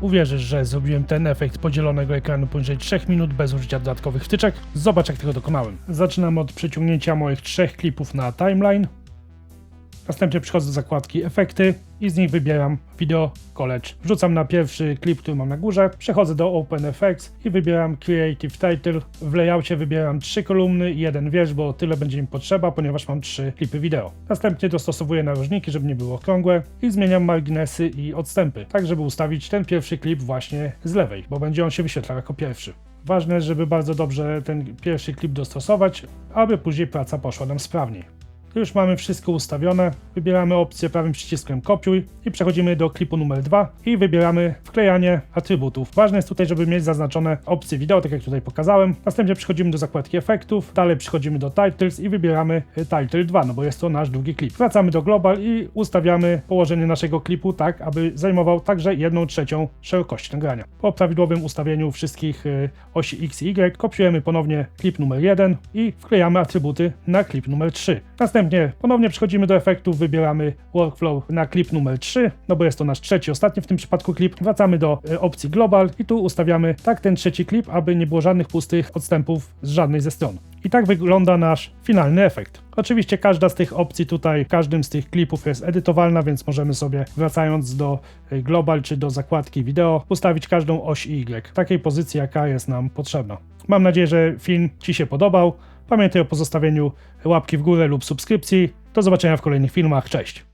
Uwierzysz, że zrobiłem ten efekt podzielonego ekranu poniżej 3 minut bez użycia dodatkowych wtyczek? Zobacz jak tego dokonałem. Zaczynam od przeciągnięcia moich trzech klipów na timeline. Następnie przychodzę do zakładki efekty i z nich wybieram Video College. Wrzucam na pierwszy klip, który mam na górze, przechodzę do OpenFX i wybieram Creative Title. W layoutie wybieram trzy kolumny i jeden wiersz, bo tyle będzie mi potrzeba, ponieważ mam trzy klipy wideo. Następnie dostosowuję narożniki, żeby nie było okrągłe i zmieniam marginesy i odstępy, tak żeby ustawić ten pierwszy klip właśnie z lewej, bo będzie on się wyświetlał jako pierwszy. Ważne żeby bardzo dobrze ten pierwszy klip dostosować, aby później praca poszła nam sprawniej. Już mamy wszystko ustawione. Wybieramy opcję prawym przyciskiem kopiuj i przechodzimy do klipu numer 2 i wybieramy wklejanie atrybutów. Ważne jest tutaj, żeby mieć zaznaczone opcje wideo, tak jak tutaj pokazałem. Następnie przechodzimy do zakładki efektów, dalej przechodzimy do titles i wybieramy y, title 2, no bo jest to nasz drugi klip. Wracamy do global i ustawiamy położenie naszego klipu tak, aby zajmował także 1 trzecią szerokości nagrania. Po prawidłowym ustawieniu wszystkich y, osi X i Y kopiujemy ponownie klip numer 1 i wklejamy atrybuty na klip numer 3. Następnie ponownie przechodzimy do efektów, wybieramy workflow na klip numer 3, no bo jest to nasz trzeci, ostatni w tym przypadku klip. Wracamy do y, opcji global i tu ustawiamy tak ten trzeci klip, aby nie było żadnych pustych odstępów z żadnej ze stron. I tak wygląda nasz finalny efekt. Oczywiście każda z tych opcji tutaj, każdym z tych klipów jest edytowalna, więc możemy sobie wracając do y, global czy do zakładki wideo ustawić każdą oś Y takiej pozycji, jaka jest nam potrzebna. Mam nadzieję, że film Ci się podobał. Pamiętaj o pozostawieniu łapki w górę lub subskrypcji. Do zobaczenia w kolejnych filmach. Cześć!